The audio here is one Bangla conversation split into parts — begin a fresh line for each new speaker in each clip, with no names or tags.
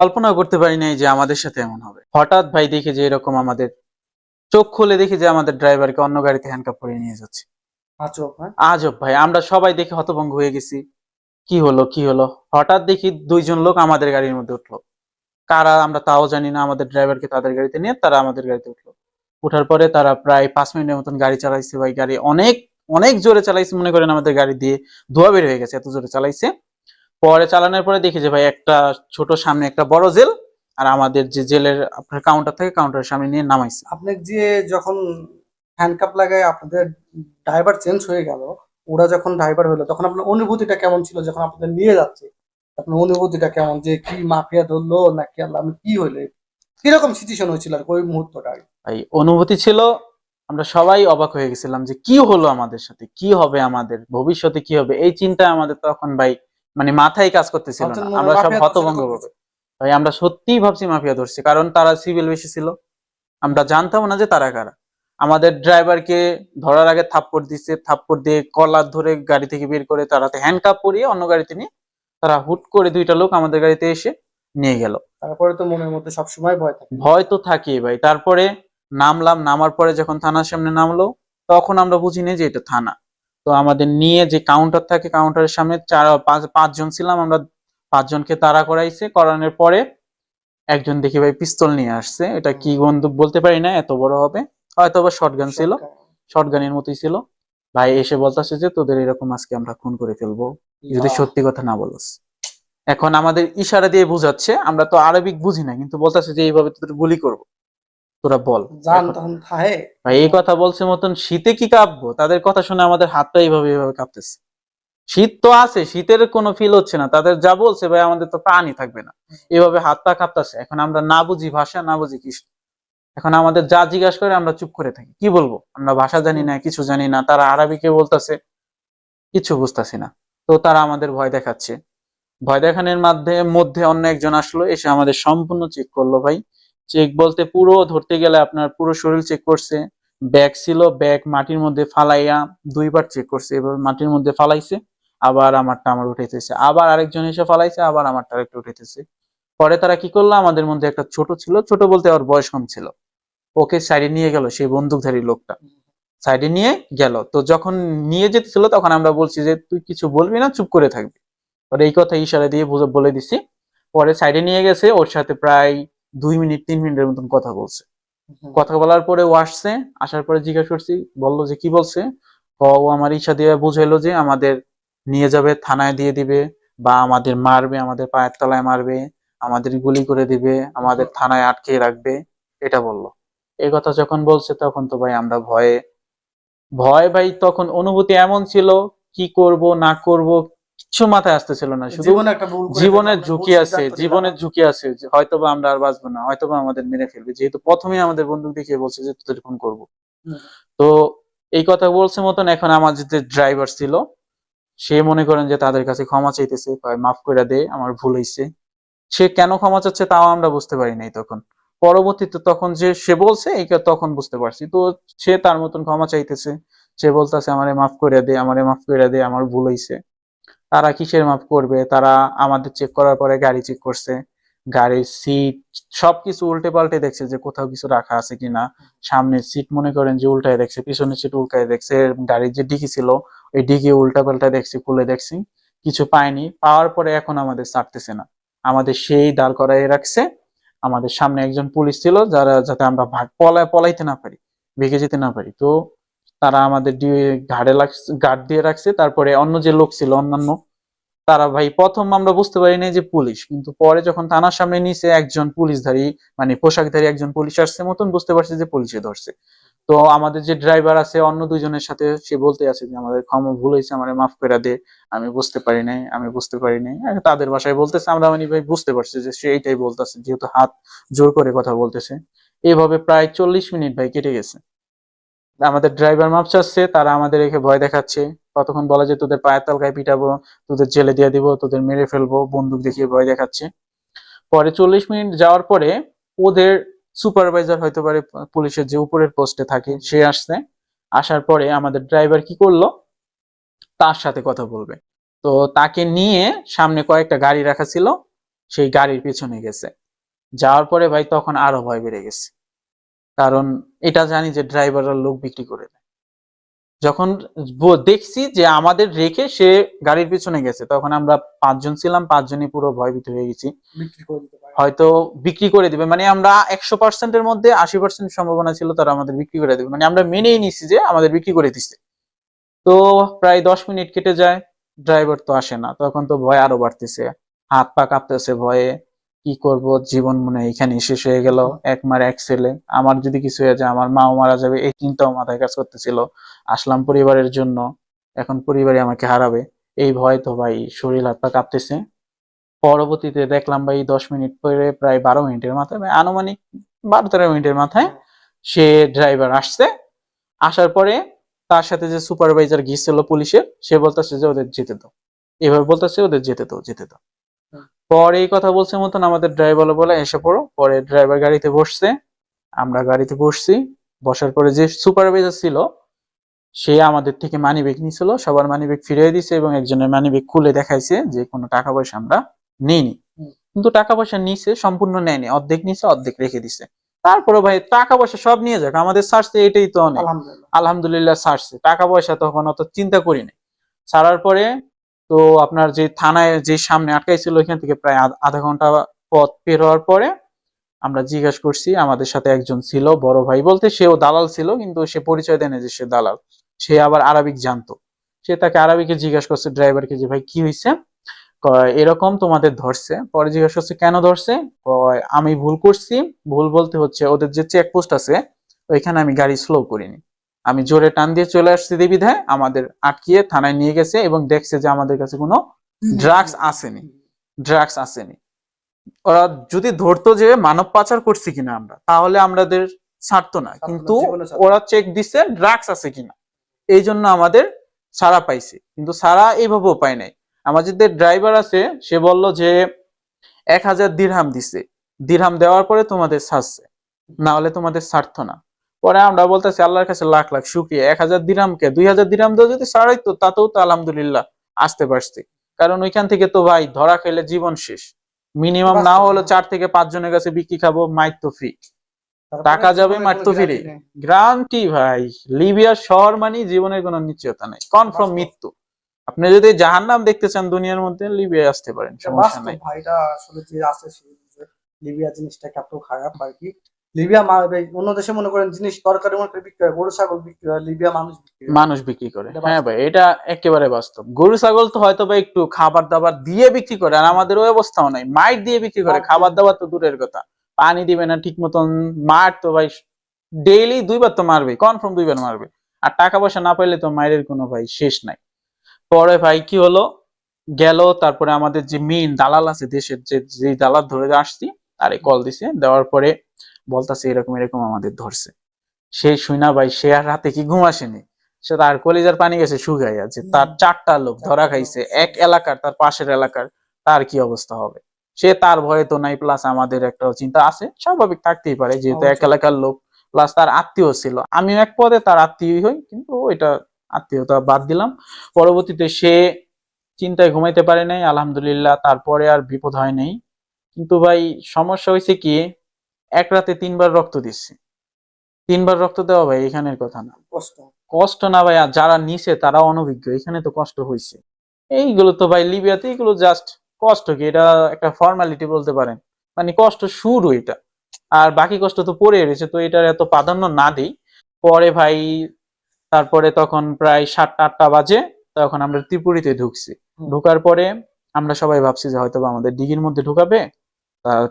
কল্পনা করতে পারি নাই যে আমাদের সাথে এমন হবে। হঠাৎ ভাই দেখি যে এরকম আমাদের চোখ খুলে দেখি যে আমাদের ড্রাইভারকে অন্য গাড়িতে হ্যান্ডকাপ করে নিয়ে যাচ্ছে।
হ্যাঁ?
আজব ভাই আমরা সবাই দেখে হতভঙ্গ হয়ে গেছি। কি হলো কি হলো? হঠাৎ দেখি দুইজন লোক আমাদের গাড়ির মধ্যে উঠল। কারা আমরা তাও জানি না আমাদের ড্রাইভারকে তাদের গাড়িতে নিয়ে তারা আমাদের গাড়িতে উঠল। উঠার পরে তারা প্রায় পাঁচ মিনিটের মতন গাড়ি চালাইছে ভাই গাড়ি অনেক অনেক জোরে চালাইছে মনে করেন আমাদের গাড়ি দিয়ে ধোয়া বের হয়ে গেছে এত জোরে চালাইছে। পরে চালানোর পরে দেখি যে ভাই একটা ছোট সামনে একটা বড় জেল আর আমাদের যে জেলের আপনার কাউন্টার থাকে কাউন্টারের সামনে নিয়ে নামাইছে।
আপনি যে যখন হ্যান্ডকাপ লাগায় আপনাদের ড্রাইভার চেঞ্জ হয়ে গেল ওরা যখন ড্রাইভার হলো তখন আপনার অনুভূতিটা কেমন ছিল যখন আপনাদের নিয়ে যাচ্ছে? আপনার অনুভূতিটা কেমন যে কি মাফিয়া ধরলো নাকি আল্লাহ আমি কি হইল? কীরকম সিচুয়েশন হয়েছিল আর ওই মুহূর্তটা
ভাই অনুভূতি ছিল আমরা সবাই অবাক হয়ে গেছিলাম যে কি হলো আমাদের সাথে কি হবে আমাদের ভবিষ্যতে কি হবে? এই চিন্তা আমাদের তখন ভাই মানে মাথায় কাজ করতেছিল না। আমরা সব হতভঙ্গ ভাই আমরা সত্যিই ভাবছি মাফিয়া ধরছি কারণ তারা সিভিল বেশি ছিল। আমরা জানতাম না যে তারা কারা। আমাদের ড্রাইভারকে ধরার আগে থাপ্পড় দিচ্ছে থাপ্পড় দিয়ে কলার ধরে গাড়ি থেকে বের করে তারাতে হ্যান্ডকাপ পরিয়ে অন্য গাড়িতে নিয়ে তারা হুট করে দুইটা লোক আমাদের গাড়িতে এসে নিয়ে গেল।
তারপরে তো মনের মধ্যে সবসময় ভয় থাকে।
ভয় তো থাকেই ভাই। তারপরে নামলাম নামার পরে যখন থানার সামনে নামলো তখন আমরা বুঝিনি যে এটা থানা। তো আমাদের নিয়ে যে কাউন্টার থাকে কাউন্টারের সামনে চার পাঁচ পাঁচজন ছিলাম আমরা পাঁচজনকে তাড়া করাইছে। করানোর পরে একজন দেখি ভাই পিস্তল নিয়ে আসছে। এটা কি বন্দুক বলতে পারি না এত বড় হবে। হয়তো বা শটগান ছিল শটগানের মতোই ছিল। ভাই এসে বলতেছে যে তোদের এরকম আজকে আমরা খুন করে ফেলব। যদি সত্যি কথা না বলস। এখন আমাদের ইশারা দিয়ে বুঝাচ্ছে আমরা তো আরবিক বুঝি না কিন্তু বলতেছে যে এইভাবে তোদের গুলি করব। তোরা বল।
জান তখন থাহে
ভাই এই কথা বলছে মতন শীতে কি কাঁপবো? তাদের কথা শুনে আমাদের হাতটা এইভাবে এইভাবে কাঁপতেছে। শীত তো আছে শীতের কোনো ফিল হচ্ছে না। তাদের যা বলছে ভাই আমাদের তো প্রাণই থাকবে না। এভাবে হাত পা কাঁপতেছে। এখন আমরা না বুঝি ভাষা না বুঝি কিছু এখন আমাদের যা জিজ্ঞাসা করে আমরা চুপ করে থাকি। কি বলব? আমরা ভাষা জানি না কিছু জানি না। তারা আরবিকে বলতেছে? কিছু বুঝতেছি না। তো তারা আমাদের ভয় দেখাচ্ছে। ভয় দেখানোর মাধ্যমে মধ্যে অন্য একজন আসলো এসে আমাদের সম্পূর্ণ চেক করল ভাই। চেক বলতে পুরো ধরতে গেলে আপনার পুরো শরীর চেক করছে। ব্যাগ ছিল ব্যাগ মাটির মধ্যে ফালাইয়া দুইবার চেক করছে এবার মাটির মধ্যে ফালাইছে, আবার আমারটা আমার উঠাইতেছে আবার আরেকজন এসে ফালাইছে, আবার আমারটা আরেকটা উঠাইতেছে পরে তারা কি করল? আমাদের মধ্যে একটা ছোট ছিল, ছোট বলতে ওর বয়স কম ছিল। ওকে সাইডে নিয়ে গেল, সেই বন্দুকধারী লোকটা। সাইডে নিয়ে গেল। তো যখন নিয়ে যেতেছিল, তখন আমরা বলছি যে, তুই কিছু বলবি না, চুপ করে থাকবি। পরে এই কথা ইশারা দিয়ে বলে দিছি। পরে সাইডে নিয়ে গেছে, ওর সাথে প্রায় দুই মিনিট তিন মিনিটের মতন কথা বলছে। কথা বলার পরে ও আসছে আসার পরে জিজ্ঞাসা করছি বলল যে কি বলছে? ও আমার ইচ্ছা দিয়ে বুঝাইলো যে আমাদের নিয়ে যাবে থানায় দিয়ে দিবে বা আমাদের মারবে আমাদের পায়ের তলায় মারবে আমাদের গুলি করে দিবে আমাদের থানায় আটকে রাখবে এটা বলল। এই কথা যখন বলছে তখন তো ভাই আমরা ভয়ে ভয় ভাই তখন অনুভূতি এমন ছিল কি করব না করব কিচ্ছু মাথায় আসতেছিল না শুধু জীবনের ঝুঁকি আছে জীবনের ঝুঁকি আছে হয়তোবা আমরা আর বাঁচবো না হয়তোবা আমাদের মেরে ফেলবে। যেহেতু প্রথমে আমাদের বন্দুক দেখিয়ে বলছে যে তোদের ফোন করব। তো এই কথা বলছে মতন এখন আমাদের যে ড্রাইভার ছিল সে মনে করেন যে তাদের কাছে ক্ষমা চাইতেছে মাফ করে দে আমার ভুল হয়েছে সে কেন ক্ষমা চাচ্ছে তাও আমরা বুঝতে পারি নাই তখন। পরবর্তীতে তখন যে সে বলছে এই তখন বুঝতে পারছি। তো সে তার মতন ক্ষমা চাইতেছে। সে বলতেছে আমারে মাফ করে দে আমারে মাফ করে দে আমার ভুল হয়েছে তারা কিসের মাপ করবে? তারা আমাদের চেক করার পরে গাড়ি চেক করছে। গাড়ির সিট সবকিছু উল্টে পাল্টে দেখছে যে কোথাও কিছু রাখা আছে কিনা। সামনের সিট মনে করেন যে উল্টায় দেখছে, পিছনের সিট উল্টায় দেখছে। গাড়ির যে ডিকি ছিল, ওই ডিকি উল্টা পাল্টা দেখছি, খুলে দেখছি। কিছু পায়নি, পাওয়ার পরে এখন আমাদের ছাড়তেছে না। আমাদের সেই দাঁড় করাই রাখছে। আমাদের সামনে একজন পুলিশ ছিল যারা যাতে আমরা পলায় পলাইতে না পারি ভেগে যেতে না পারি। তো তারা আমাদের ঘাড়ে লাগছে দিয়ে রাখছে, তারপরে অন্য যে লোক ছিল, অন্যান্য, তারা ভাই প্রথম আমরা বুঝতে পারি নাই যে পুলিশ, কিন্তু পরে যখন থানার সামনে নিচে একজন পুলিশধারী মানে পোশাকধারী একজন পুলিশ আসছে মতন বুঝতে পারছে যে পুলিশে ধরছে। তো আমাদের যে ড্রাইভার আছে, অন্য দুইজনের সাথে সে বলতে আছে যে, আমাদের ক্ষমা ভুল হয়েছে, আমার মাফ করে দে, আমি বুঝতে পারি নাই, আমি বুঝতে পারি নাই। আর তাদের বাসায় বলতেছে, আমরা মানে ভাই বুঝতে পারছি যে সে এইটাই বলতেছে, যেহেতু হাত জোর করে কথা বলতেছে। এইভাবে প্রায় চল্লিশ মিনিট ভাই কেটে গেছে। আমাদের ড্রাইভার মাপ চাচ্ছে তারা আমাদের রেখে ভয় দেখাচ্ছে। কতক্ষণ বলে যে তোদের পায়ের তলকায় পিটাবো, তোদের জেলে দিয়ে দিব, তোদের মেরে ফেলব, বন্দুক দেখিয়ে ভয় দেখাচ্ছে। পরে চল্লিশ মিনিট যাওয়ার পরে ওদের সুপারভাইজার হয়তো পারে পুলিশের যে উপরের পোস্টে থাকে, সে আসছে। আসার পরে আমাদের ড্রাইভার কি করল? তার সাথে কথা বলবে। তো তাকে নিয়ে সামনে কয়েকটা গাড়ি রাখা ছিল, সেই গাড়ির পিছনে গেছে। যাওয়ার পরে ভাই তখন আরও ভয় বেড়ে গেছে। কারণ এটা জানি যে ড্রাইভাররা লোক বিক্রি করে দেয়। যখন দেখছি যে আমাদের রেখে সে গাড়ির পিছনে গেছে তখন আমরা পাঁচজন ছিলাম পাঁচজনই পুরো ভয়ভীত হয়ে গেছি। হয়তো বিক্রি করে দিবে মানে আমরা একশো পার্সেন্টের মধ্যে আশি পার্সেন্ট সম্ভাবনা ছিল তারা আমাদের বিক্রি করে দেবে। মানে আমরা মেনেই নিছি যে আমাদের বিক্রি করে দিচ্ছে তো প্রায় দশ মিনিট কেটে যায় ড্রাইভার তো আসে না তখন তো ভয় আরও বাড়তেছে। হাত পা কাঁপতেছে ভয়ে। কি করব? জীবন মনে এখানে শেষ হয়ে গেল। এক মার এক ছেলে। আমার যদি কিছু হয়ে যায়, আমার মাও মারা যাবে। এই চিন্তাও মাথায় কাজ করতেছিল। আসলাম পরিবারের জন্য। এখন পরিবারে আমাকে হারাবে। এই ভয় তো ভাই, শরীর হাত পা কাঁপতেছে। পরবর্তীতে দেখলাম ভাই, দশ মিনিট পরে প্রায় বারো মিনিটের মাথায় আনুমানিক বারো তেরো মিনিটের মাথায় সে ড্রাইভার আসছে। আসার পরে তার সাথে যে সুপারভাইজার গিয়েছিল পুলিশের, সে বলতেছে যে ওদের যেতে দাও। এভাবে বলতেছে, ওদের যেতে দাও, যেতে
হুম।
পরে এই কথা বলছে মতন আমাদের ড্রাইভার বলে এসে পড়ো। পরে ড্রাইভার গাড়িতে বসছে। আমরা গাড়িতে বসছি। বসার পরে যে সুপারভাইজার ছিল সে আমাদের থেকে মানি ব্যাগ নিছিল। সবার মানি ব্যাগ ফিরিয়ে দিছে এবং একজনের মানি ব্যাগ খুলে দেখাইছে যে কোনো টাকা পয়সা আমরা নিইনি। কিন্তু টাকা পয়সা নিছে সম্পূর্ণ নেয়নি। অর্ধেক নিছে অর্ধেক রেখে দিছে। তারপরে ভাই টাকা পয়সা সব নিয়ে যাক। আমাদের সার্চে এটাই তো অনেক।
আলহামদুলিল্লাহ।
সারছে টাকা পয়সা তখন অত চিন্তা করি নাই। সারার পরে তো আপনার যে থানায় যে সামনে আটকাইছিল, ওইখান থেকে প্রায় আধ- ঘণ্টা পথ বের হওয়ার পরে আমরা জিজ্ঞাসা করছি, আমাদের সাথে একজন ছিল, বড় ভাই বলতে সেও দালাল ছিল, কিন্তু সে পরিচয় দেয় না যে সে দালাল। সে আবার আরবিক জানতো। সে তাকে আরবিকে জিজ্ঞাসা করছে, ড্রাইভারকে যে, ভাই, কি হয়েছে এরকম তোমাদের ধরছে। পরে জিজ্ঞাসা করছে, কেন ধরছে? আমি ভুল করছি। ভুল বলতে হচ্ছে, ওদের যে চেকপোস্ট আছে, ওইখানে আমি গাড়ি স্লো করিনি। আমি জোরে টান দিয়ে চলে আসছি দেবিধায় আমাদের আটকিয়ে থানায় নিয়ে গেছে এবং দেখছে যে আমাদের কাছে কোনো ড্রাগস আসেনি। ড্রাগস আসেনি। ওরা যদি ধরতো যে মানব পাচার করছি কিনা আমরা তাহলে আমাদের ছাড়তো না। কিন্তু। ওরা চেক দিছে ড্রাগস আছে কিনা। এই জন্য আমাদের সারা পাইছে। কিন্তু সারা এইভাবেও পায় নাই। আমাদের যে ড্রাইভার আছে সে বলল যে এক হাজার দিরহাম দিছে। দিরহাম দেওয়ার পরে তোমাদের ছাড়ছে না হলে তোমাদের ছাড়তো না। পরে আমরা বলতেছি আল্লাহর কাছে লাখ লাখ শুক্রিয়া। এক হাজার দিরামকে দুই হাজার দিরাম দিয়ে যদি ছাড়াইতো তাতেও তো আলহামদুলিল্লাহ আসতে পারছি। কারণ ওইখান থেকে তো ভাই ধরা খেলে জীবন শেষ। মিনিমাম না হলো চার থেকে পাঁচ জনের কাছে বিক্রি খাব মাইক তো ফ্রি টাকা যাবে,
কোনো
তো ফিরে। গ্রান্টি ভাই লিবিয়া শহর মানে জীবনের কোনো নিশ্চয়তা নাই। কনফার্ম মৃত্যু। আপনি যদি জাহান্নাম দেখতে চান দুনিয়ার মধ্যে লিবিয়ায় আসতে পারেন সমস্যা নাই।
ভাই, এটা আসলে যে আছে। লিবিয়া জিনিসটা এত খারাপ আর কি? লিবিয়া অন্য দেশে মনে করেন জিনিস তরকারি মরকারি বিক্রি হয় গরু ছাগল বিক্রি হয় লিবিয়া মানুষ বিক্রি
মানুষ বিক্রি করে। হ্যাঁ ভাই এটা একেবারে বাস্তব। গরু ছাগল তো হয়তো বা একটু খাবার দাবার দিয়ে বিক্রি করে আর আমাদের ওই অবস্থাও নাই। মাইট দিয়ে বিক্রি করে খাবার দাবার তো দূরের কথা। পানি দিবে না ঠিক মতন মার তো ভাই ডেইলি দুইবার তো মারবে কনফার্ম দুইবার মারবে। আর টাকা পয়সা না পাইলে তো মায়ের কোনো ভাই শেষ নাই। পরে ভাই কি হলো? গেল তারপরে আমাদের যে মেইন দালাল আছে দেশের যে যে দালাল ধরে আসছি তারে কল দিছে। দেওয়ার পরে বলতাছে এরকম এরকম আমাদের ধরছে। সেই শুনা ভাই সে আর রাতে কি ঘুম আসেনি? সে তার কলিজার পানি গেছে শুকাই আছে। তার চারটা লোক ধরা খাইছে এক এলাকার তার পাশের এলাকার। তার কি অবস্থা হবে? সে তার ভয়ে তো নাই প্লাস আমাদের একটা চিন্তা আছে স্বাভাবিক থাকতেই পারে যেহেতু এক এলাকার লোক প্লাস তার আত্মীয় ছিল। আমিও এক পদে তার আত্মীয় হই কিন্তু এটা আত্মীয়তা বাদ দিলাম। পরবর্তীতে সে চিন্তায় ঘুমাইতে পারে নাই আলহামদুলিল্লাহ তারপরে আর বিপদ হয় নাই। কিন্তু ভাই সমস্যা হয়েছে কি এক রাতে তিনবার রক্ত দিচ্ছে। তিনবার রক্ত দেওয়া ভাই এখানের কথা না।
কষ্ট।
কষ্ট না ভাই আর যারা নিছে তারা অনভিজ্ঞ এখানে তো কষ্ট হয়েছে এইগুলো তো ভাই লিবিয়াতে এগুলো জাস্ট কষ্ট কি? এটা একটা ফর্মালিটি বলতে পারেন। মানে কষ্ট শুরু এটা। আর বাকি কষ্ট তো পড়ে রয়েছে তো এটার এত প্রাধান্য না দিই। পরে ভাই তারপরে তখন প্রায় সাতটা আটটা বাজে তখন আমরা ত্রিপুরীতে ঢুকছি। ঢোকার পরে আমরা সবাই ভাবছি যে হয়তো আমাদের ডিগির মধ্যে ঢুকাবে।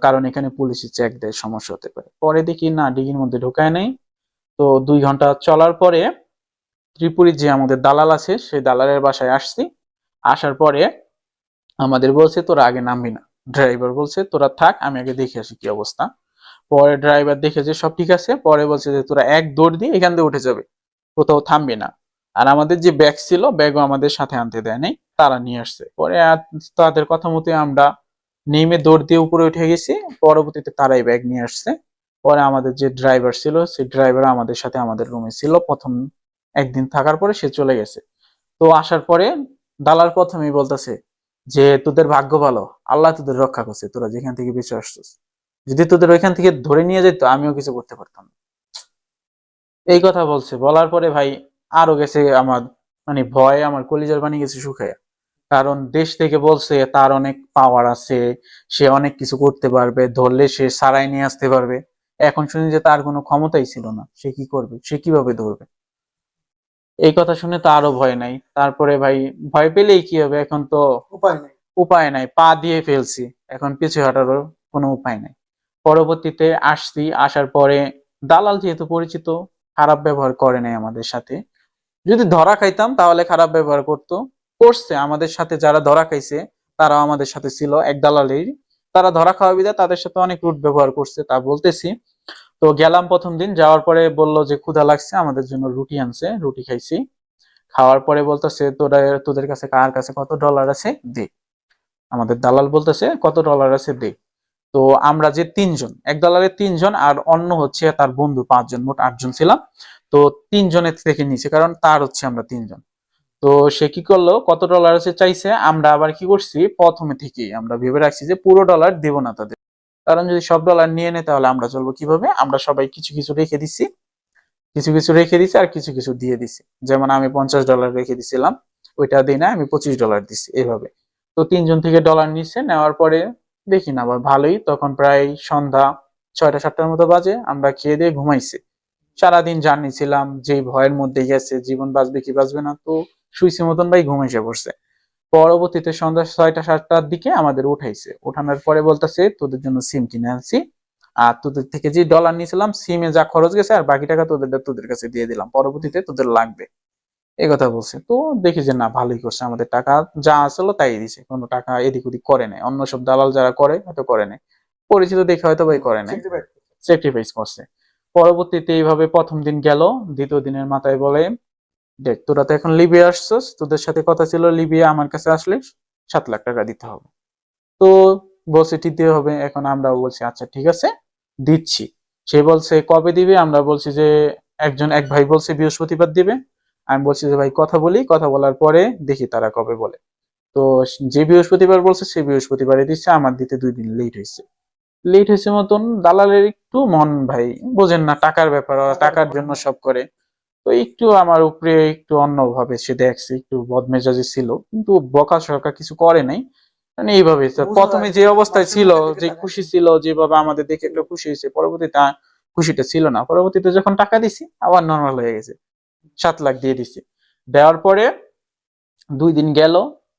কারণ এখানে পুলিশে চেক দেয়, সমস্যা হতে পারে। পরে দেখি, না, ডিগির মধ্যে ঢোকায় নাই। তো দুই ঘণ্টা চলার পরে ত্রিপুরীর যে আমাদের দালাল আছে, সেই দালালের বাসায় আসছি। আসার পরে আমাদের বলছে, তোরা আগে নামবি না। ড্রাইভার বলছে, তোরা থাক, আমি আগে দেখে আসি কি অবস্থা। পরে ড্রাইভার দেখে যে সব ঠিক আছে, পরে বলছে যে, তোরা এক দৌড় দিয়ে এখান দিয়ে উঠে যাবে, কোথাও থামবি না। আর আমাদের যে ব্যাগ ছিল, ব্যাগও আমাদের সাথে আনতে দেয় নাই, তারা নিয়ে আসছে। পরে তাদের কথা মতো আমরা নেমে দৌড় দিয়ে উপরে উঠে গেছি। পরবর্তীতে তারাই ব্যাগ নিয়ে আসছে। পরে আমাদের যে ড্রাইভার ছিল, সেই ড্রাইভার আমাদের সাথে আমাদের রুমে ছিল। প্রথম একদিন থাকার পরে সে চলে গেছে। তো আসার পরে দালাল প্রথমেই বলতেছে যে, তোদের ভাগ্য ভালো। আল্লাহ তোদের রক্ষা করছে। তোরা যেখান থেকে বেঁচে আসছিস। যদি তোদের ওইখান থেকে ধরে নিয়ে যেত, আমিও কিছু করতে পারতাম। এই কথা বলছে। বলার পরে ভাই আরও গেছে আমার মানে ভয় আমার কলিজার বানিয়ে গেছে শুকায়। কারণ দেশ থেকে বলছে তার অনেক পাওয়ার আছে সে অনেক কিছু করতে পারবে ধরলে সে সারাই নিয়ে আসতে পারবে। এখন শুনি যে তার কোনো ক্ষমতাই ছিল না সে কি করবে সে কীভাবে ধরবে? এই কথা শুনে তো আরও ভয় নাই। তারপরে ভাই ভয় পেলেই কি হবে? এখন তো
উপায় নেই।
উপায় নাই পা দিয়ে ফেলছি। এখন পিছু হাঁটারও কোনো উপায় নাই। পরবর্তীতে আসছি আসার পরে দালাল যেহেতু পরিচিত খারাপ ব্যবহার করে নাই আমাদের সাথে। যদি ধরা খাইতাম তাহলে খারাপ ব্যবহার করতো। করছে, আমাদের সাথে যারা ধরা খাইছে, তারাও আমাদের সাথে ছিল, এক দালালের। তারা ধরা খাওয়া বিদায় তাদের সাথে অনেক রুট ব্যবহার করছে, তা বলতেছি। তো গেলাম প্রথম দিন, যাওয়ার পরে বলল যে, ক্ষুধা লাগছে, আমাদের জন্য রুটি আনছে, রুটি খাইছি। খাওয়ার পরে বলতেছে, তোরা, তোদের কাছে কার কাছে কত ডলার আছে, দে। আমাদের দালাল বলতেছে, কত ডলার আছে, দে। তো আমরা যে তিনজন, এক দালালের তিনজন আর অন্য হচ্ছে তার বন্ধু পাঁচজন, মোট আটজন ছিলাম। তো তিনজনের থেকে নিচে, কারণ তার হচ্ছে আমরা তিনজন। তো সে কি করল? কত ডলার আছে চাইছে? আমরা আবার কি করছি? প্রথমে থেকেই আমরা ভেবে রাখছি যে পুরো ডলার দেব না তাদের। কারণ যদি সব ডলার নিয়ে নেয় তাহলে আমরা চলবো কীভাবে? আমরা সবাই কিছু কিছু রেখে দিছি। কিছু কিছু রেখে দিছি আর কিছু কিছু দিয়ে দিছি। যেমন আমি পঞ্চাশ ডলার রেখে দিছিলাম, ওইটা দিই না, আমি পঁচিশ ডলার দিছি এইভাবে তো তিনজন থেকে ডলার নিচ্ছে নেওয়ার পরে দেখি না, আবার ভালোই। তখন প্রায় সন্ধ্যা ছয়টা, সাতটার মতো বাজে। আমরা খেয়ে দিয়ে ঘুমাইছি। সারাদিন জার্নি ছিলাম যে ভয়ের মধ্যে গেছে, জীবন বাঁচবে কি বাঁচবে না, তো শুইছে মতন ভাই ঘুম এসে পড়ছে। পরবর্তীতে সন্ধ্যা ছয়টা সাতটার দিকে আমাদের উঠাইছে। উঠানোর পরে বলতেছে তোদের জন্য সিম কিনে আনছি। আর তোদের থেকে যে ডলার নিয়েছিলাম সিমে যা খরচ গেছে আর বাকি টাকা তোদের তোদের কাছে দিয়ে দিলাম। পরবর্তীতে তোদের লাগবে। এই কথা বলছে। তো দেখি যে না ভালোই করছে। আমাদের টাকা যা আসলো তাই দিছে। কোনো টাকা এদিক ওদিক করে নাই। অন্য সব দালাল যারা করে হয়তো করে নাই। পরিচিত দেখে হয়তো ভাই করে নাই।
করছে।
করছে। পরবর্তীতে এইভাবে প্রথম দিন গেল। দ্বিতীয় দিনের মাথায় বলে দেখ, তোরা তো এখন লিবিয়া আসছস, তোদের সাথে কথা ছিল লিবিয়া আমার কাছে আসলে সাত লাখ টাকা দিতে হবে। তো বলছে দিতে হবে, এখন আমরাও বলছি আচ্ছা ঠিক আছে, দিচ্ছি। সে বলছে, কবে দিবে? আমরা বলছি যে, একজন, এক ভাই বলছে বৃহস্পতিবার দিবে। আমি বলছি যে, ভাই, কথা বলি। কথা বলার পরে দেখি তারা কবে বলে। তো যে বৃহস্পতিবার বলছে, সে বৃহস্পতিবারে দিচ্ছে, আমার দিতে দুই দিন লেট হয়েছে। লেট হয়েছে মতন দালালের একটু মন, ভাই, বোঝেন না, টাকার ব্যাপার টাকার জন্য সব করে। তো একটু আমার উপরে একটু অন্যভাবে সে দেখছে একটু বদমেজাজি ছিল কিন্তু বকা সকা কিছু করে নাই। মানে এইভাবে প্রথমে যে অবস্থায় ছিল যে খুশি ছিল যেভাবে আমাদের দেখে একটু খুশি হয়েছে পরবর্তীতে খুশিটা ছিল না। পরবর্তীতে যখন টাকা দিছি আবার নর্মাল হয়ে গেছে। সাত লাখ দিয়ে দিছি। দেওয়ার পরে দুই দিন গেল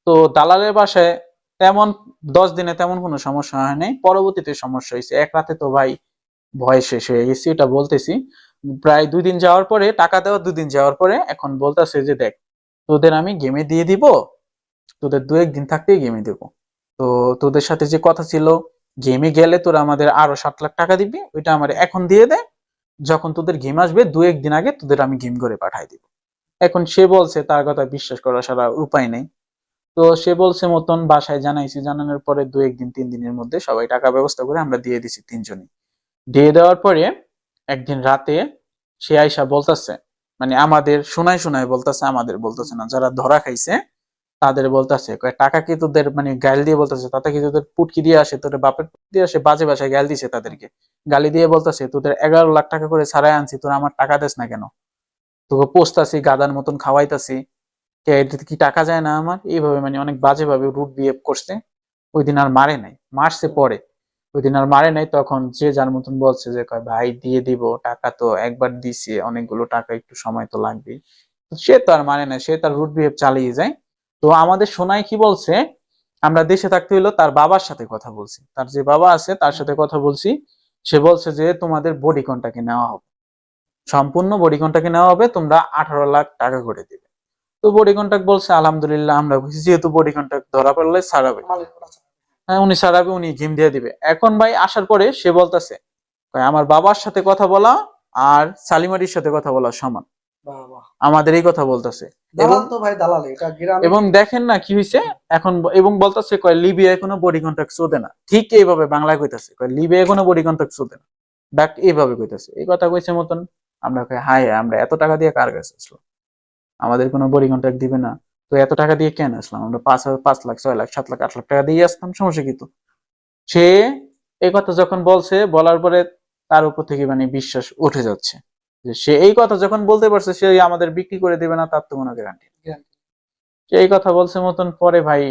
তো দালালের বাসায় তেমন দশ দিনে তেমন কোনো সমস্যা হয় নাই। পরবর্তীতে সমস্যা হয়েছে। এক রাতে তো ভাই ভয় শেষ হয়ে গেছি এটা বলতেছি। প্রায় দুই দিন যাওয়ার পরে, টাকা দেওয়ার দুই দিন যাওয়ার পরে এখন বলতেছে যে দেখ, তোদের আমি গেমে দিয়ে দিব, তোদের দু একদিন থাকতেই গেমে দেব। তো তোদের সাথে যে কথা ছিল গেমে গেলে তোরা আমাদের আরও সাত লাখ টাকা দিবি, ওইটা আমার এখন দিয়ে দে। যখন তোদের গেম আসবে, দু একদিন আগে তোদের আমি গেম করে পাঠাই দিব। এখন সে বলছে, তার কথা বিশ্বাস করা সারা উপায় নেই। তো সে বলছে, মতন বাসায় জানাইছি, জানানোর পরে দু একদিন, তিন দিনের মধ্যে সবাই টাকা ব্যবস্থা করে আমরা দিয়ে দিছি তিনজনই। দিয়ে দেওয়ার পরে একদিন রাতে সে আইসা বলতেছে মানে আমাদের শোনায় শোনায় বলতেছে, আমাদের বলতেছে না, যারা ধরা খাইছে, তাদের বলতেছে টাকা কি তোদের মানে গাল দিয়ে বলতেছে, তাতে কি তোদের পুটকি দিয়ে আসে, তোদের বাপের দিয়ে আসে, বাজে বাসায় গাল দিছে তাদেরকে? গালি দিয়ে বলতেছে, তোদের এগারো লাখ টাকা করে ছাড়াই আনছি, তোরা আমার টাকা দেস না কেন? তোকে পোস্তাছি গাদার মতন খাওয়াইতাছি, কি টাকা যায় না আমার? এইভাবে মানে অনেক বাজে ভাবে রুট বিহেভ করছে। ওই দিন আর মারে নাই, মারছে পরে। ওই আর মারে নাই, তখন যে যার মতন বলছে যে, কয় ভাই, দিয়ে দিব, টাকা তো একবার দিছি, অনেকগুলো টাকা, একটু সময় তো লাগবে সে তো আর মানে না সে তার রুট বিহেভ চালিয়ে যায়। তো আমাদের সোনাই কি বলছে? আমরা দেশে থাকতে হইল তার বাবার সাথে কথা বলছি। তার যে বাবা আছে, তার সাথে কথা বলছি। সে বলছে যে, তোমাদের বডি কন্টাকে নেওয়া হবে? সম্পূর্ণ বডি কন্টাকে নেওয়া হবে? তোমরা আঠারো লাখ টাকা করে দিবে। তো বডি কন্টাক্ট বলছে, আলহামদুলিল্লাহ, আমরা বুঝি যেহেতু বডি কন্টাক্ট ধরা পড়লে। হ্যাঁ উনি ছাড়াবে উনি গেম দিয়ে দিবে। এখন ভাই আসার পরে সে বলতেছে আমার বাবার সাথে কথা বলা আর সালিমারির সাথে কথা বলা সমান। আমাদের এই কথা বলতেছে।
দালাল তো ভাই দালাল এটা গ্রামে
এবং দেখেন না কি হয়েছে এখন এবং বলতেছে কয় লিবিয়া কোনো বডি কন্ট্যাক্ট চোদে না। ঠিক এইভাবে বাংলায় কইতাছে কয় লিবিয়া কোনো বডি কন্ট্যাক্ট চোদে না। ডাক এইভাবে কইতাছে। এই কথা কইছে মতন আমরা কই হাই আমরা এত টাকা দিয়ে কার কাছে আসলো আমাদের কোনো বডি কন্ট্যাক্ট দিবে না। তো এত টাকা দিয়ে কেন আসলাম? আমরা পাঁচ হাজার পাঁচ লাখ ছয় লাখ সাত লাখ আট লাখ টাকা দিয়ে আসতাম সমস্যা কি তো? সে এই কথা যখন বলছে বলার পরে তার উপর থেকে মানে বিশ্বাস উঠে যাচ্ছে। যে সে এই কথা যখন বলতে পারছে সে আমাদের বিক্রি করে দেবে না তার তো কোনো গ্যারান্টি সে এই কথা বলছে মতন পরে ভাই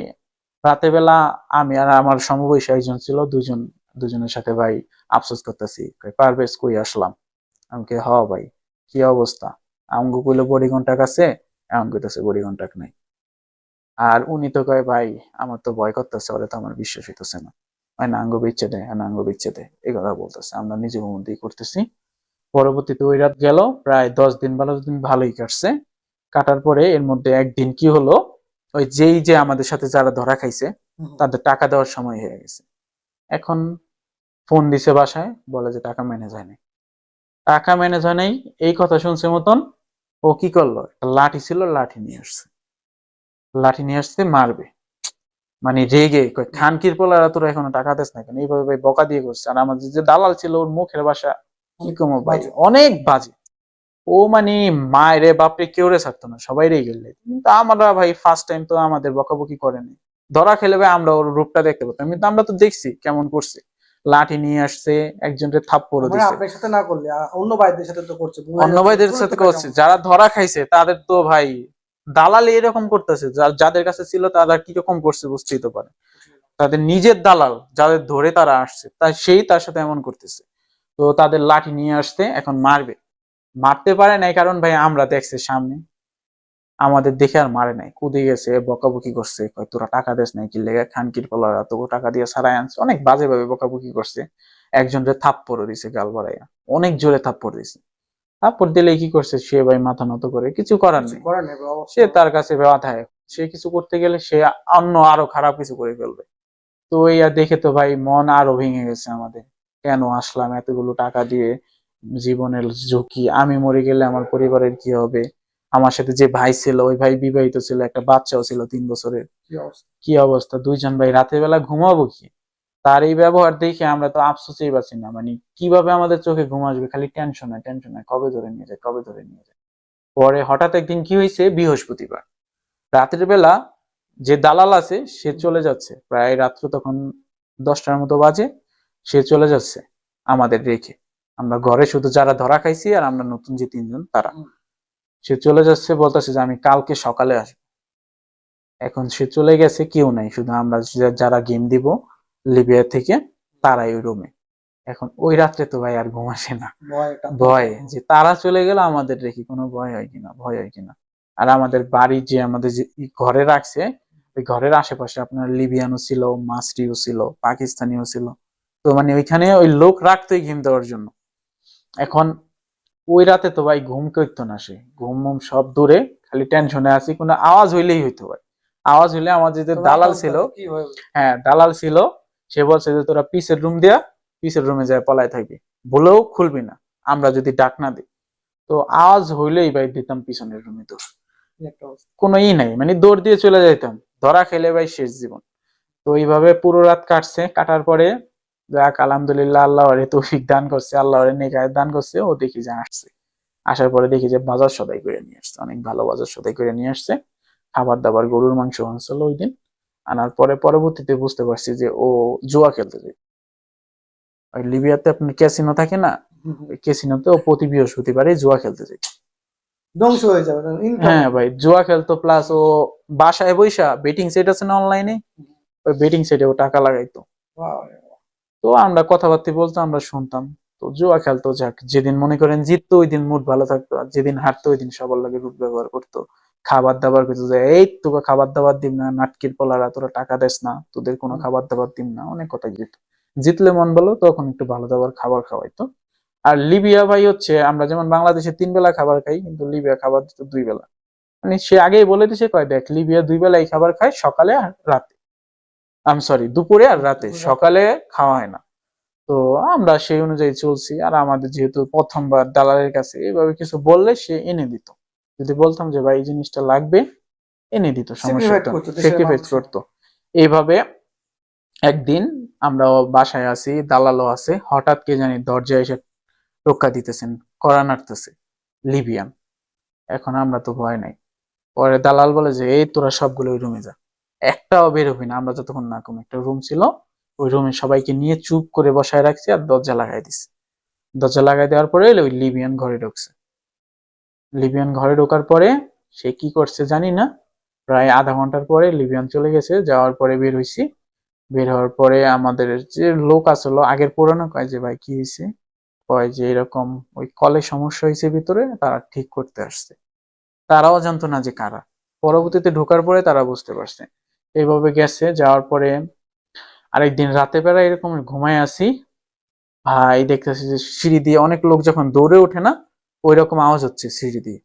রাতে বেলা আমি আর আমার সমবয়সী একজন ছিল দুজন দুজনের সাথে ভাই আফসোস করতেছি। পারভেজ কই আসলাম? আমাকে হ ভাই কি অবস্থা? আমগো কইলো বডি কন্টাক্ট আছে? এমন কইতাছে বডি কন্টাক্ট নাই। আর উনি তো কয় ভাই আমার তো ভয় করতেছে ওরা তো আমার বিশ্বাস হইতেছে না। হয় না আঙ্গ বিচ্ছে দেয় হ্যাঁ আঙ্গ বিচ্ছে দেয় এই কথা বলতেছে। আমরা নিজের মধ্যেই করতেছি। পরবর্তীতে ওই রাত গেল প্রায় দশ দিন বারো দিন ভালোই কাটছে। কাটার পরে এর মধ্যে একদিন কি হলো ওই যেই যে আমাদের সাথে যারা ধরা খাইছে তাদের টাকা দেওয়ার সময় হয়ে গেছে। এখন ফোন দিছে বাসায় বলে যে টাকা ম্যানেজ হয় নাই। টাকা ম্যানেজ হয় নাই এই কথা শুনছে মতন ও কি করল একটা লাঠি ছিল লাঠি নিয়ে আসছে। লাঠি নিয়ে আসছে মারবে। মানে রেগে খানকির পোলারা তোরা এখনও টাকা দিস না কেন? এইভাবে ভাই বকা দিয়ে করছে। আর আমাদের যে দালাল ছিল ওর মুখের বাসা কি কমো ভাই
বাজে।
অনেক বাজে। ও মানে মায়ের রে বাপরে কেউ রে ছাড়তো না সবাই রে গেলে। কিন্তু আমরা ভাই ফার্স্ট টাইম তো আমাদের বকাবকি করেনি ধরা খেলে ভাই আমরা ওর রূপটা দেখতে পেতাম কিন্তু আমরা তো দেখছি কেমন করছে। লাঠি নিয়ে আসছে একজনকে থাপ্পড়
মানে
দিছে।
আপনার সাথে না করলে অন্য ভাইদের সাথে তো করছে।
অন্য ভাইদের সাথে করছে। যারা ধরা খাইছে তাদের তো ভাই দালালি এরকম করতেছে যাদের কাছে ছিল তারা কীরকম করছে বুঝতেই তো পারে। তাদের নিজের দালাল যাদের ধরে তারা আসছে, তাই সেই তার সাথে এমন করতেছে। তো তাদের লাঠি নিয়ে আসতে এখন মারবে। মারতে পারে নাই কারণ ভাই আমরা দেখছি সামনে। আমাদের দেখে আর মারে নাই। কুদে গেছে, বকাবকি করছে তোরা টাকা দেস নাই কি লেগে খানকির পলারা তোকে টাকা দিয়ে সারাই আনছে। অনেক বাজে ভাবে বকাবকি করছে। একজনরে থাপ্পড় দিছে গাল বাড়াইয়া। অনেক জোরে থাপ্পড় দিছে। থাপ্পড় দিলে কি করছে? সে ভাই মাথা নত করে কিছু করার নেই। সে তার কাছে বাধায় সে কিছু করতে গেলে সে অন্য আরও খারাপ কিছু করে ফেলবে। তো ইয়া দেখে তো ভাই মন আরও ভেঙে গেছে আমাদের। কেন আসলাম এতগুলো টাকা দিয়ে জীবনের ঝুঁকি? আমি মরে গেলে আমার পরিবারের কি হবে? আমার সাথে যে ভাই ছিল ওই ভাই বিবাহিত ছিল একটা বাচ্চাও ছিল তিন বছরের।
কি অবস্থা?
কি অবস্থা? দুইজন ভাই রাতের বেলা ঘুমাবো কি? তার এই ব্যবহার দেখে আমরা তো আফসোসেই পাচ্ছি না। মানে কীভাবে আমাদের চোখে ঘুম আসবে? খালি টেনশন হয় টেনশন হয় কবে ধরে নিয়ে যায় কবে ধরে নিয়ে যায়? পরে হঠাৎ একদিন কি হয়েছে? বৃহস্পতিবার। রাতের বেলা যে দালাল আছে সে চলে যাচ্ছে। প্রায় রাত্র তখন দশটার মতো বাজে। সে চলে যাচ্ছে আমাদের রেখে। আমরা ঘরে শুধু যারা ধরা খাইছি আর আমরা নতুন যে তিনজন তারা। সে চলে যাচ্ছে বলতেছে যে আমি কালকে সকালে আসব। এখন সে চলে গেছে কেউ নাই। শুধু আমরা যারা গেম দিব লিবিয়া থেকে তারাই ওই রুমে। এখন ওই রাত্রে তো ভাই আর ঘুম আসে না।
ভয়
যে তারা চলে গেলে আমাদের রেখে কোনো ভয় হয় কিনা ভয় হয় কিনা। আর আমাদের বাড়ি যে আমাদের যে ঘরে রাখছে ওই ঘরের আশেপাশে আপনার লিবিয়ানও ছিল মাসরিও ছিল পাকিস্তানিও ছিল। তো মানে ওইখানে ওই লোক রাখতোই ঘুম দেওয়ার জন্য। এখন ওই রাতে তো ভাই ঘুম করতো না সে। ঘুম মুম সব দূরে খালি টেনশনে আছি কোনো আওয়াজ হইলেই হইতো ভাই। আওয়াজ হইলে আমাদের যে দালাল ছিল
হ্যাঁ
দালাল ছিল সে বলছে যে তোরা পিসের রুম দিয়া পিসের রুমে যায় পলায় থাকবি। বলেও খুলবি না। আমরা যদি ডাক না দিই। তো আওয়াজ হইলেই ভাই দিতাম পিছনের রুমে তো
কি
কোনো ই নাই। মানে দৌড় দিয়ে চলে যাইতাম। ধরা খেলে ভাই শেষ জীবন। তো এইভাবে পুরো রাত কাটছে। কাটার পরে যাক আলহামদুলিল্লাহ আল্লাহ ওরে তৌফিক দান করছে আল্লাহ ওরে নেকায় দান করছে। ও দেখি যে আসছে। আসার পরে দেখি যে বাজার সদাই করে নিয়ে আসছে। অনেক ভালো বাজার সদাই করে নিয়ে আসছে। খাবার দাবার গরুর মাংস আনছিল ওই দিন। আনার পরে পরবর্তীতে বুঝতে পারছি যে ও জুয়া খেলতে যায়। ওই লিবিয়াতে আপনার ক্যাসিনো থাকে না ক্যাসিনোতে ও প্রতি বৃহস্পতিবারে জুয়া খেলতে যায়।
ধ্বংস হয়ে যাবে
হ্যাঁ ভাই জুয়া খেলতো প্লাস ও বাসায় বেটিং সাইট আছে না অনলাইনে ওই বেটিং সাইটে ও টাকা লাগাইতো। তো আমরা কথাবার্তা বলতো আমরা শুনতাম। তো জুয়া খেলতো যাক যেদিন মনে করেন জিততো ওই দিন মুড ভালো থাকতো আর যেদিন হারতো ওই দিন সবার লাগে রূপ ব্যবহার করতো। খাবার দাবার কিছু যে এই তোকে খাবার দাবার দিম না নাটকির পোলারা তোরা টাকা দেস না তোদের কোনো খাবার দাবার দিম না। অনেক কথা যেত জিতলে মন বলো তখন একটু ভালো দাবার খাবার খাওয়াইতো। আর লিবিয়া ভাই হচ্ছে আমরা যেমন বাংলাদেশে তিন বেলা খাবার খাই কিন্তু লিবিয়া খাবার দিত দুই বেলা। মানে সে আগেই বলে দিছে কয় দেখ লিবিয়া দুই বেলাই খাবার খায় সকালে আর রাতে। আম সরি দুপুরে আর রাতে। সকালে খাওয়া হয় না। তো আমরা সেই অনুযায়ী চলছি। আর আমাদের যেহেতু প্রথমবার দালালের কাছে এভাবে কিছু বললে সে এনে দিত। যদি বলতাম যে ভাই এই জিনিসটা লাগবে এনে দিত সমস্যা
করতো,
এইভাবে একদিন আমরা বাসায় আছি দালালও আছে হঠাৎ কে জানি দরজায় এসে টোক্কা দিতেছেন করা নাড়তেছে লিবিয়ান। এখন আমরা তো ভয় নাই। পরে দালাল বলে যে এই তোরা সবগুলো ওই রুমে যা। একটাও বের হবি না আমরা যতক্ষণ না কম একটা রুম ছিল ওই রুমে সবাইকে নিয়ে চুপ করে বসায় রাখছি আর দরজা লাগাই দিছি। দরজা লাগাই দেওয়ার পরে ওই লিবিয়ান ঘরে ঢুকছে। লিবিয়ান ঘরে ঢোকার পরে সে কি করছে জানি না। প্রায় আধা ঘণ্টার পরে লিবিয়ান চলে গেছে, যাওয়ার পরে বের হইছি। বের হওয়ার পরে আমাদের যে লোক আসলো, আগের পুরানো কয় যে, ভাই, কি হয়েছে কয় যে, এরকম ওই কলে সমস্যা হয়েছে ভিতরে, তারা ঠিক করতে আসছে। তারাও জানতো না যে কারা। পরবর্তীতে ঢোকার পরে তারা বুঝতে পারছে। এইভাবে গেছে, যাওয়ার পরে আরেকদিন রাতে বেলা এরকম ঘুমায় আসি ভাই, দেখতেছি যে সিঁড়ি দিয়ে অনেক লোক যখন দৌড়ে ওঠে না ওই রকম আওয়াজ হচ্ছে সিঁড়ি দিয়ে।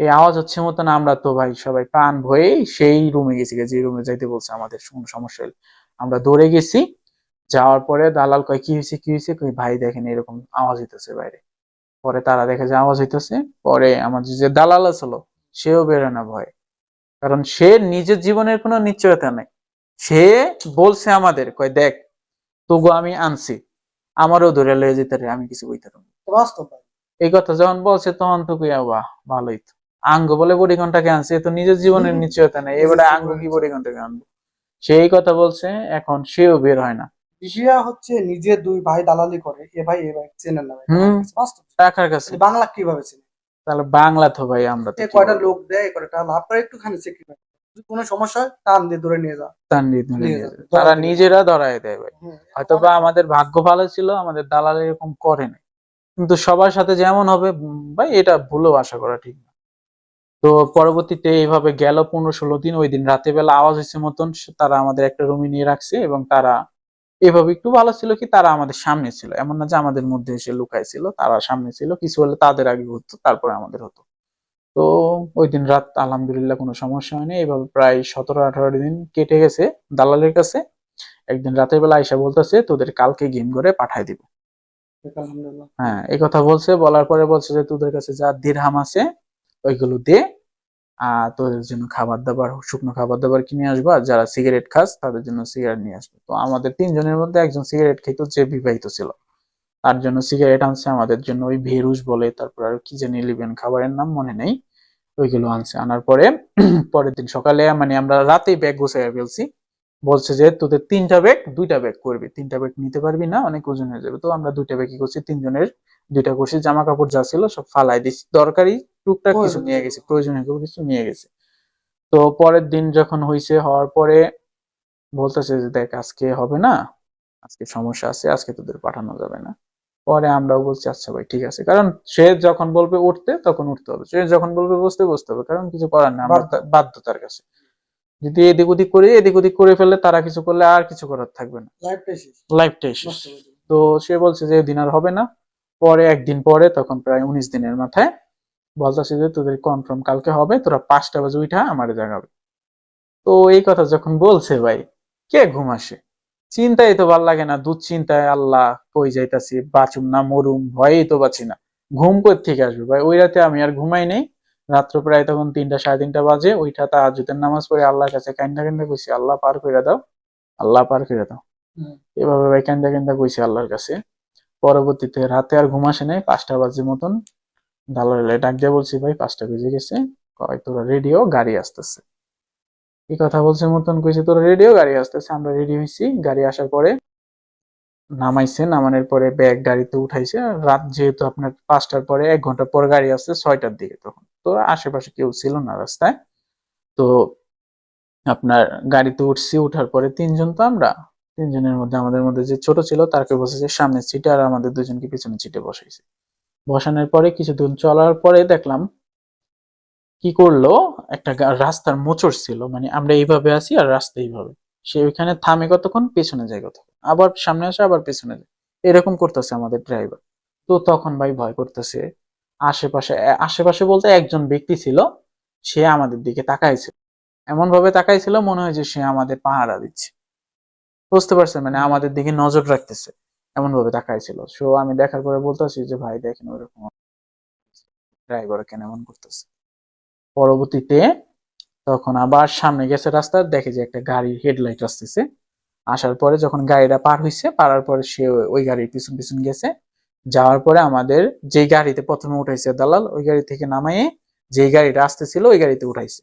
এই আওয়াজ হচ্ছে মতন আমরা তো ভাই সবাই প্রাণ ভয়ে সেই রুমে গেছি যে রুমে যাইতে বলছে আমাদের, কোনো সমস্যা হলে। আমরা দৌড়ে গেছি, যাওয়ার পরে দালাল কয়, কি হয়েছে কি হয়েছে কই ভাই দেখেন এরকম আওয়াজ হইতেছে বাইরে। পরে তারা দেখে যে আওয়াজ হইতেছে, পরে আমাদের যে দালাল আসলো, সেও বেরোয় না ভয়। কারণ সে নিজের জীবনের কোনো নিশ্চয়তা নেই। সে বলছে আমাদের, কয়, দেখ তবু আমি আনছি, আমারও ধরে লয়ে যেতে আমি কিছু বইতে।
বাস্তব
এই কথা যখন বলছে তখন তো কুইয়া বাহ ভালোই তো। আঙ্গ বলে বডি ঘন্টাকে আনছে? তো নিজের জীবনের। নিশ্চয়তা নেই। এবারে আঙ্গ কি বডি ঘন্টাকে আনব? সেই কথা বলছে এখন সেও বের হয় না।
রিয়া হচ্ছে নিজে দুই ভাই দালালি করে এ ভাই এ ভাই চেনেন না
টাকার কাছে
বাংলা কীভাবে চেনেন
তাহলে বাংলা তো ভাই আমরা তো
কয়টা লোক দেয় কয়টা লাভ করে একটুখানি চেক কোনো সমস্যা হয় টান দিয়ে ধরে নিয়ে যা
তার নিয়ে ধরে
নিয়ে।
তারা নিজেরা ধরায় দেয় ভাই। হয়তো বা আমাদের ভাগ্য ভালো ছিল আমাদের দালাল এরকম করে নাই। কিন্তু সবার সাথে যেমন হবে ভাই এটা ভুলেও আশা করা ঠিক না। তো পরবর্তীতে এইভাবে গেল পনেরো ষোলো দিন, ওই দিন রাতে বেলা আওয়াজ হয়েছে মতন তারা আমাদের একটা রুমে নিয়ে রাখছে এবং তারা এভাবে একটু ভালো ছিল কি তারা আমাদের সামনে ছিল। এমন না যে আমাদের মধ্যে এসে লুকায় ছিল, তারা সামনে ছিল, কিছু হলে তাদের আগে হতো তারপরে আমাদের হতো। তো ওই দিন রাত আলহামদুলিল্লাহ কোনো সমস্যা হয়নি এইভাবে প্রায় সতেরো আঠারো দিন কেটে গেছে দালালের কাছে। একদিন রাতের বেলা আইসা বলতেছে, তোদের কালকে গেম করে পাঠাই দিব। হ্যাঁ এই কথা বলছে, বলার পরে বলছে যে তোদের কাছে যা দিরহাম আছে, ওইগুলো দে, আর তোদের জন্য খাবার দাবার, শুকনো খাবার দাবার কিনে আসবা, যারা সিগারেট খাস, তাদের জন্য সিগারেট নিয়ে আসবে। তো আমাদের তিনজনের মধ্যে একজন সিগারেট খেত যে বিবাহিত ছিল। তার জন্য সিগারেট আনছে, আমাদের জন্য ওই ভেরুস বলে, তারপর আর কি জানি লিবেন খাবারের নাম মনে নেই, ওইগুলো আনছে। আনার পরে, পরের দিন সকালে মানে আমরা রাতেই ব্যাগ গুছাইয়া ফেলছি। বলছে যে তোদের তিনটা ব্যাগ দুইটা ব্যাগ করবি। তিনটা ব্যাগ নিতে পারবি না অনেক ওজন হয়ে যাবে। তো আমরা দুইটা ব্যাগই করছি তিনজনের দুইটা করছি। জামা কাপড় যা ছিল সব ফালাই দিছি। দরকারি টুকটাক কিছু নিয়ে গেছি প্রয়োজনীয় কিছু নিয়ে গেছি। তো পরের দিন যখন হয়েছে হওয়ার পরে বলতেছে যে দেখ আজকে হবে না আজকে সমস্যা আছে আজকে তোদের পাঠানো যাবে না। পরে আমরাও বলছি আচ্ছা ভাই ঠিক আছে। কারণ সে যখন বলবে উঠতে তখন উঠতে হবে। সে যখন বলবে বসতে বসতে হবে। কারণ কিছু করার না
বাধ্য
তার কাছে। যদি এদিক ওদিক করে এদিক ওদিক করে ফেলে তারা কিছু করলে আর কিছু করার থাকবে না।
লাইফটাই শেষ।
তো সে বলছে যে দিন আর হবে না। পরে একদিন পরে তখন প্রায় উনিশ দিনের মাথায় বলতেছে যে তোদের কনফার্ম কালকে হবে তোরা পাঁচটা বাজে উঠা আমারে জাগাবে। তো এই কথা যখন বলছে ভাই কে ঘুম আসে? চিন্তাই তো ভালো লাগে না দুধ চিন্তায় আল্লাহ কই যাইতাছি বাঁচুম না মরুম ভয়েই তো বাঁচি না। ঘুম কই থেকে আসবে ভাই? ওই রাতে আমি আর ঘুমাই নেই। রাত্র প্রায় তখন তিনটা সাড়ে তিনটা বাজে ওইটা তা তাহাজ্জুদের নামাজ পড়ে আল্লাহর কাছে কান্দা কান্দা কইছি আল্লাহ পার করে দাও আল্লাহ পার করে দাও। এভাবে ভাই কান্দা কান্দা কইছি আল্লাহর কাছে। পরবর্তীতে রাতে আর ঘুম আসে নাই পাঁচটা বাজে মতন। দালালে ডাক দিয়ে বলছি ভাই পাঁচটা বেজে গেছে কয় তোরা রেডিও গাড়ি আসতেছে। এই কথা বলছে মতন কইছে তোরা রেডিও গাড়ি আসতেছে আমরা রেডি হয়েছি গাড়ি আসার পরে নামাইছে নামানোর পরে ব্যাগ গাড়িতে উঠাইছে। রাত যেহেতু আপনার পাঁচটার পরে এক ঘণ্টা পর গাড়ি আসছে ছয়টার দিকে তখন। তো আশেপাশে কেউ ছিল না রাস্তায়। তো আপনার গাড়িতে উঠছি, উঠার পরে তিনজন তো আমরা। তিনজনের মধ্যে, আমাদের মধ্যে যে ছোট ছিল তাকে বসেছে সামনের সিটে আর আমাদের দুজনকে পিছনে সিটে বসাইছে। বসানোর পরে কিছুদিন চলার পরে দেখলাম কি করল, একটা রাস্তার মোচড় ছিল মানে আমরা এইভাবে আছি আর রাস্তা এইভাবে। সে ওইখানে থামে কতক্ষণ, পেছনে যায় কতক্ষণ। আবার সামনে আসে, আবার পেছনে যায়। এরকম করতেছে আমাদের ড্রাইভার তো তখন ভাই ভয় করতেছে আশেপাশে আশেপাশে বলতে একজন ব্যক্তি ছিল, সে আমাদের দিকে তাকাইছিল। এমন ভাবে তাকাইছিল মনে হয় যে সে আমাদের পাহারা দিচ্ছে। বুঝতে পারছেন? মানে আমাদের দিকে নজর রাখতেছে। এমন ভাবে তাকাইছিল। সো আমি দেখার পরে বলতেছি যে, ভাই, দেখেন ওইরকম ড্রাইভার কেন এমন করতেছে? পরবর্তীতে তখন আবার সামনে গেছে রাস্তা, দেখে যে একটা গাড়ির হেডলাইট আসতেছে। আসার পরে যখন গাড়িটা পার হইছে, পারার পরে সে ওই- ওই গাড়ির পিছন পিছন গেছে। যাওয়ার পরে আমাদের যেই গাড়িতে প্রথমে উঠাইছে দালাল, ওই গাড়ি থেকে নামাইয়ে যেই গাড়িটা আসতেছিল, ওই গাড়িতে উঠাইছে।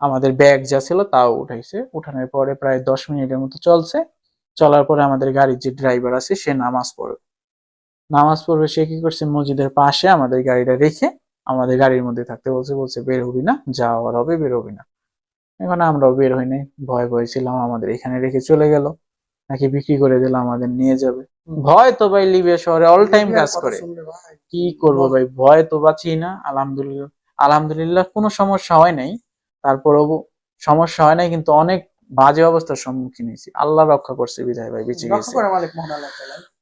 আমাদের ব্যাগ যা ছিল তাও উঠাইছে। উঠানোর পরে প্রায় দশ মিনিটের মতো চলছে। চলার পরে আমাদের গাড়ির যে ড্রাইভার আছে, সে নামাজ পড়বে নামাজ পড়বে সে কি করছে? মসজিদের পাশে আমাদের গাড়িটা রেখে আমাদের গাড়ির মধ্যে থাকতে বলছে বলছে, বের হবি না যাওয়ার হবে, বের হবি না। এখন আমরাও বের হই নাই। ভয় ভয় ছিলাম, আমাদের এখানে রেখে চলে গেল। নাকি বিক্রি করে দিল আমাদের নিয়ে যাবে। ভয় তো ভাই লিবিয়া শহরে অল টাইম কাজ করে। কি করব ভাই ভয় তো বাঁচি না আলহামদুলিল্লাহ আলহামদুলিল্লাহ কোনো সমস্যা হয় নাই। তারপরও সমস্যা হয় নাই কিন্তু অনেক বাজে অবস্থার সম্মুখীন হয়েছি। আল্লাহ রক্ষা করছে বিধায় ভাই বেঁচে গেছে।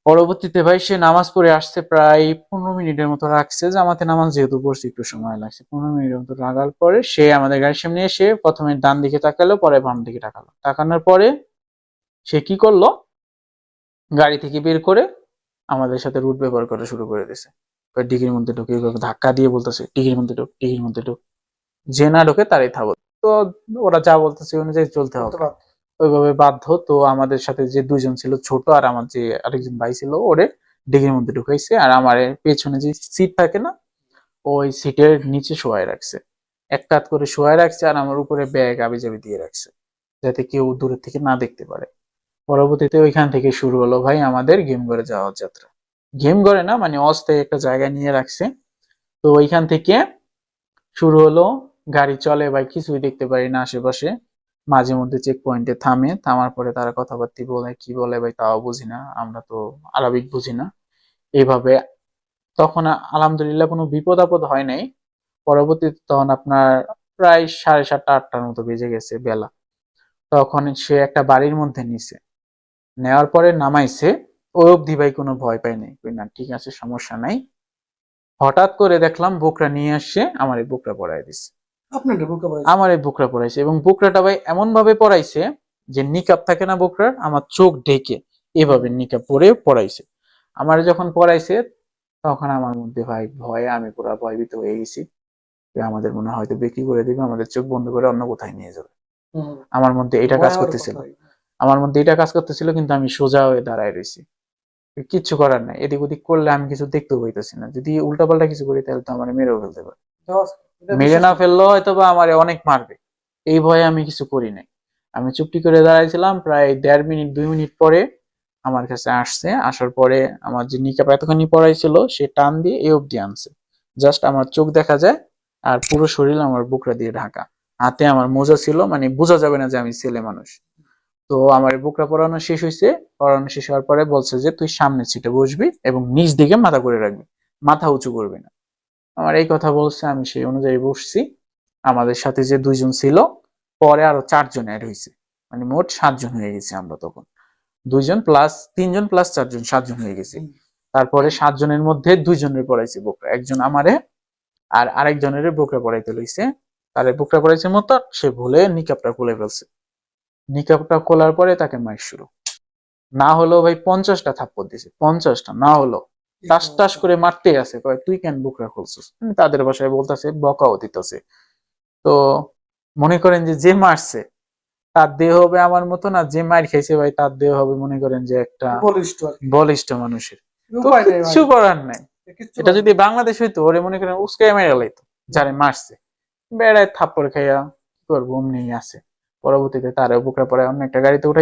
পরবর্তীতে ভাই সে নামাজ পড়ে আসছে প্রায় পনেরো মিনিটের মতো রাখছে জামাতে নামাজ যেহেতু পড়ছে একটু সময় লাগছে। পনেরো মিনিটের মতো লাগার পরে সে আমাদের গাড়ির সামনে এসে প্রথমে ডান দিকে তাকালো পরে বাম দিকে তাকালো। তাকানোর পরে সে কি করল? গাড়ি থেকে বের করে আমাদের সাথে রুট ব্যবহার করা শুরু করে দিছে এবার ডিগির মধ্যে ঢুকে ধাক্কা দিয়ে বলতেছে ডিগির মধ্যে ঢুক ডিগির মধ্যে ঢুক। যে না ঢোকে তারাই থাকো তো ওরা যা বলতেছে অনুযায়ী চলতে হবে। ওইভাবে বাধ্য তো আমাদের সাথে যে দুজন ছিল ছোট আর আমার যে আরেকজন ভাই ছিল ওরে ডিগির মধ্যে ঢুকাইছে আর আমার পেছনে যে সিট থাকে না ওই সিটের নিচে শোয়াই রাখছে। এক কাত করে শোয়াই রাখছে আর আমার উপরে ব্যাগ আবি জাবি দিয়ে রাখছে যাতে কেউ দূরের থেকে না দেখতে পারে। পরবর্তীতে ওইখান থেকে শুরু হলো ভাই আমাদের ঘরে যাওয়ার যাত্রা। ঘরে না মানে অস্থায়ী একটা জায়গায় নিয়ে রাখছে। তো ওইখান থেকে শুরু হলো, গাড়ি চলে ভাই, কিছুই দেখতে পারি না আশেপাশে। মাঝে মধ্যে চেক পয়েন্টে থামে, থামার পরে তারা কথাবার্তা বলে, কি বলে ভাই তাও বুঝি না, আমরা তো আরবিক বুঝি না। এইভাবে তখন আলহামদুলিল্লাহ কোনো বিপদ আপদ হয় নাই। পরবর্তীতে তখন আপনার প্রায় সাড়ে সাতটা, আটটার মতো বেজে গেছে বেলা। তখন সে একটা বাড়ির মধ্যে নিছে। নেওয়ার পরে নামাইছে ওই অবধি ভাই কোনো ভয় পাই নাই। কই না ঠিক আছে সমস্যা নাই। হঠাৎ করে দেখলাম বুকরা নিয়ে আসছে আমার এই বুকরা পরাই দিছে। আমার এই বুকরা পরাইছে এবং বুকরাটা ভাই এমন ভাবে পরাইছে যে নিকাব থাকে না বুকরার আমার চোখ ঢেকে এভাবে নিকাব পরে পরাইছে। আমার যখন পরাইছে তখন আমার মধ্যে ভাই ভয়ে আমি পুরো ভয়ভীত হয়ে গেছি। আমাদের মনে হয়তো বিক্রি করে দিবে আমাদের চোখ বন্ধ করে অন্য কোথায় নিয়ে যাবে। আমার মধ্যে এটা কাজ করতেছিল। আমার মধ্যে এটা কাজ করতেছিল কিন্তু আমি সোজা হয়ে দাঁড়ায় রয়েছি কিচ্ছু করার নাই। এদিক ওদিক করলে আমি কিছু দেখতেও পাইতেছি না। যদি উল্টাপাল্টা কিছু করি তাহলে তো আমার মেরেও ফেলতে পারে। মেরে না ফেললেও হয়তো বা আমার অনেক মারবে। এই ভয়ে আমি কিছু করি নাই। আমি চুপটি করে দাঁড়াইছিলাম। প্রায় দেড় মিনিট দুই মিনিট পরে আমার কাছে আসছে। আসার পরে আমার যে নিকাপ এতখানি পড়াইছিল সে টান দিয়ে এই অব্দি আনছে। জাস্ট আমার চোখ দেখা যায় আর পুরো শরীর আমার বুকরা দিয়ে ঢাকা। হাতে আমার মোজা ছিল মানে বোঝা যাবে না যে আমি ছেলে মানুষ। তো আমার বুকরা পরানো শেষ হয়েছে পড়ানো শেষ হওয়ার পরে বলছে যে তুই সামনের সিটে বসবি এবং নিচ দিকে মাথা করে রাখবি। মাথা উঁচু করবি না। আমার এই কথা বলছে আমি সেই অনুযায়ী বসছি। আমাদের সাথে যে দুইজন ছিল পরে আরও চারজন অ্যাড হয়েছে মানে মোট সাতজন হয়ে গেছি আমরা তখন। দুইজন প্লাস তিনজন প্লাস চারজন সাতজন হয়ে গেছি। তারপরে সাতজনের মধ্যে দুইজনের পড়াইছে বোকরা। একজন আমারে আর আরেকজনের বোকরা পড়াইতে লইছে। তার বোকরা পড়াইছে মতো সে ভুলে নিকাপটা খুলে ফেলছে। নিকাবটা খোলার পরে তাকে মার শুরু। না হলেও ভাই পঞ্চাশটা থাপ্পড় দিছে পঞ্চাশটা না হলো টাস টাস করে মারতে আছে কয় তুই কেন বুকরা খুলছিস? তাদের বাসায় বলতেছে বকাও দিতেছে। তো মনে করেন যে যে মারছে তার দেহ হবে আমার মতো না যে মার খাইছে ভাই তার দেহ হবে মনে করেন যে একটা
বলিষ্ঠ
বলিষ্ঠ মানুষের। কিচ্ছু করার নাই। এটা যদি বাংলাদেশ হইতো ওরে মনে করেন উস্কাই মেরে লাইতো যারে মারছে। বেড়ায় থাপ্পড় খাইয়া কি করব অমনি আছে। পরবর্তীতে তার বুকরা পরে অন্য একটা গাড়িতে উঠাই